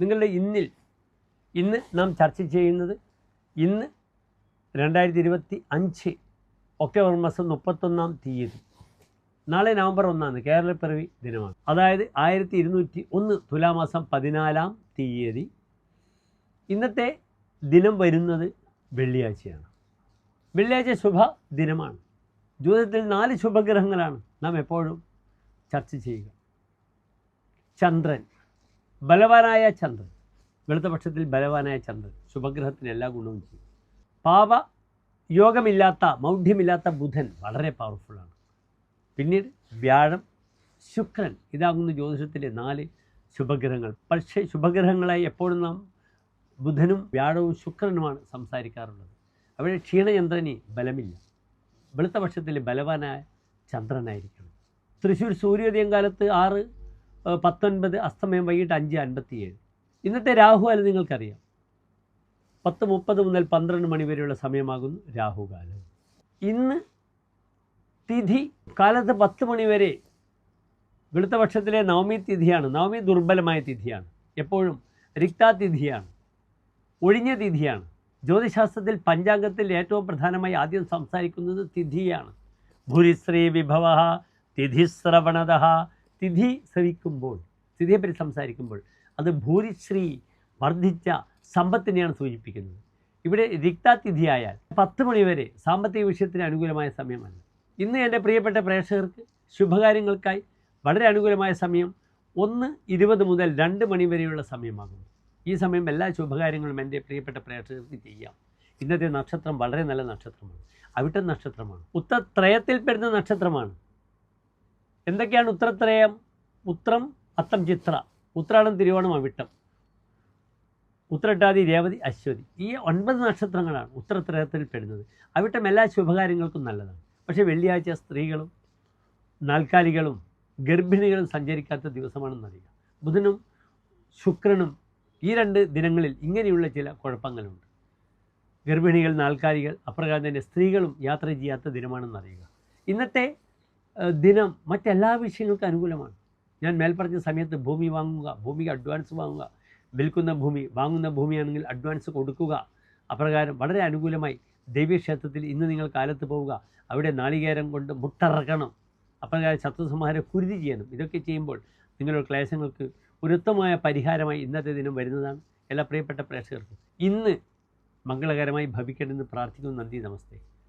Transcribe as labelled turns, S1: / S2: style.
S1: നിങ്ങളുടെ ഇന്നിൽ ഇന്ന് നാം ചർച്ച ചെയ്യുന്നത് ഇന്ന് രണ്ടായിരത്തി ഇരുപത്തി അഞ്ച് ഒക്ടോബർ മാസം മുപ്പത്തൊന്നാം തീയതി. നാളെ നവംബർ ഒന്നാണ് കേരളപ്പിറവി ദിനമാണ്. അതായത് ആയിരത്തി ഇരുന്നൂറ്റി ഒന്ന് തുലാമാസം പതിനാലാം തീയതി. ഇന്നത്തെ ദിനം വരുന്നത് വെള്ളിയാഴ്ചയാണ്. വെള്ളിയാഴ്ച ശുഭ ദിനമാണ് ജീവിതത്തിൽ നാല് ശുഭഗ്രഹങ്ങളാണ് നാം എപ്പോഴും ചർച്ച ചെയ്യുക. ചന്ദ്രൻ ബലവാനായ ചന്ദ്രൻ വെളുത്ത പക്ഷത്തിൽ ബലവാനായ ചന്ദ്രൻ ശുഭഗ്രഹത്തിന് എല്ലാ ഗുണവും ചെയ്യും. പാപ യോഗമില്ലാത്ത മൗഢ്യമില്ലാത്ത ബുധൻ വളരെ പവർഫുള്ളാണ് പിന്നീട് വ്യാഴം ശുക്രൻ ഇതാകുന്ന ജ്യോതിഷത്തിലെ നാല് ശുഭഗ്രഹങ്ങൾ. പക്ഷേ ശുഭഗ്രഹങ്ങളായി എപ്പോഴും നാം ബുധനും വ്യാഴവും ശുക്രനുമാണ് സംസാരിക്കാറുള്ളത്. അവിടെ ക്ഷീണയന്ത്രന് ബലമില്ല. വെളുത്ത പക്ഷത്തിൽ ബലവാനായ ചന്ദ്രനായിരിക്കണം. തൃശ്ശൂർ സൂര്യോദയം കാലത്ത് ആറ് പത്തൊൻപത് അസ്തമയം വൈകിട്ട് അഞ്ച് അൻപത്തിയേഴ്. ഇന്നത്തെ രാഹു അല്ല നിങ്ങൾക്കറിയാം. പത്ത് മുപ്പത് മുതൽ പന്ത്രണ്ട് മണി വരെയുള്ള സമയമാകുന്നു രാഹുകാലം. ഇന്ന് തിഥി കാലത്ത് പത്ത് മണി വരെ വെളുത്ത പക്ഷത്തിലെ നവമി തിഥിയാണ്. നവമി ദുർബലമായ തിഥിയാണ്. എപ്പോഴും രിക്താതിഥിയാണ്. ഒഴിഞ്ഞ തിഥിയാണ്. ജ്യോതിശാസ്ത്രത്തിൽ പഞ്ചാംഗത്തിൽ ഏറ്റവും പ്രധാനമായി ആദ്യം സംസാരിക്കുന്നത് തിഥിയാണ്. ഭൂരിശ്രീ വിഭവ തിഥിശ്രവണത തിഥി ശ്രവിക്കുമ്പോൾ തിഥിയെപ്പറ്റി സംസാരിക്കുമ്പോൾ അത് ഭൂരിശ്രീ വർദ്ധിച്ച സമ്പത്തിനെയാണ് സൂചിപ്പിക്കുന്നത്. ഇവിടെ രിക്താതിഥിയായാൽ പത്ത് മണിവരെ സാമ്പത്തിക വിഷയത്തിന് അനുകൂലമായ സമയമല്ല. ഇന്ന് എന്റെ പ്രിയപ്പെട്ട പ്രേക്ഷകർക്ക് ശുഭകാര്യങ്ങൾക്കായി വളരെ അനുകൂലമായ സമയം ഒന്ന് ഇരുപത് മുതൽ രണ്ട് മണി വരെയുള്ള സമയമാകുന്നു. ഈ സമയം എല്ലാ ശുഭകാര്യങ്ങളും എന്റെ പ്രിയപ്പെട്ട പ്രേക്ഷകർക്ക് ചെയ്യാം. ഇന്നത്തെ നക്ഷത്രം വളരെ നല്ല നക്ഷത്രമാണ്. അവിട്ട നക്ഷത്രമാണ്. ഉത്തത്രയത്തിൽപ്പെടുന്ന നക്ഷത്രമാണ്. എന്തൊക്കെയാണ് ഉത്തരത്രയം? ഉത്രം അത്തം ചിത്ര. ഉത്രാടം തിരുവോണം അവിട്ടം. ഉത്രട്ടാതി രേവതി അശ്വതി. ഈ ഒൻപത് നക്ഷത്രങ്ങളാണ് ഉത്തരത്രയത്തിൽ പെടുന്നത്. അവിട്ടം എല്ലാ ശുഭകാര്യങ്ങൾക്കും നല്ലതാണ്. പക്ഷേ വെള്ളിയാഴ്ച സ്ത്രീകളും നാൽക്കാലികളും ഗർഭിണികളും സഞ്ചരിക്കാത്ത ദിവസമാണെന്നറിയുക ബുധനും ശുക്രനും ഈ രണ്ട് ദിനങ്ങളിൽ ഇങ്ങനെയുള്ള ചില കുഴപ്പങ്ങളുണ്ട്. ഗർഭിണികൾ നാൽക്കാലികൾ അപ്രകാരം തന്നെ സ്ത്രീകളും യാത്ര ചെയ്യാത്ത ദിനമാണെന്നറിയുക ഇന്നത്തെ ദിനം മറ്റെല്ലാ വിഷയങ്ങൾക്കും അനുകൂലമാണ്. ഞാൻ മേൽപ്പറഞ്ഞ സമയത്ത് ഭൂമി വാങ്ങുക ഭൂമിക്ക് അഡ്വാൻസ് വാങ്ങുക വിൽക്കുന്ന ഭൂമി വാങ്ങുന്ന ഭൂമിയാണെങ്കിൽ അഡ്വാൻസ് കൊടുക്കുക. അപ്രകാരം വളരെ അനുകൂലമായി ദേവീക്ഷേത്രത്തിൽ ഇന്ന് നിങ്ങൾ കാലത്ത് പോവുക അവിടെ നാളികേരം കൊണ്ട് മുട്ടറക്കണം. അപ്രകാരം ശത്രുസംഹാരം കുരുതി ചെയ്യണം. ഇതൊക്കെ ചെയ്യുമ്പോൾ നിങ്ങളുടെ ക്ലേശങ്ങൾക്ക് ഒരു പരിഹാരമായി ഇന്നത്തെ ദിനം വരുന്നതാണ്. എല്ലാ പ്രിയപ്പെട്ട പ്രേക്ഷകർക്കും ഇന്ന് മംഗളകരമായി ഭവിക്കണമെന്ന് പ്രാർത്ഥിക്കുന്നു. നന്ദി നമസ്തേ.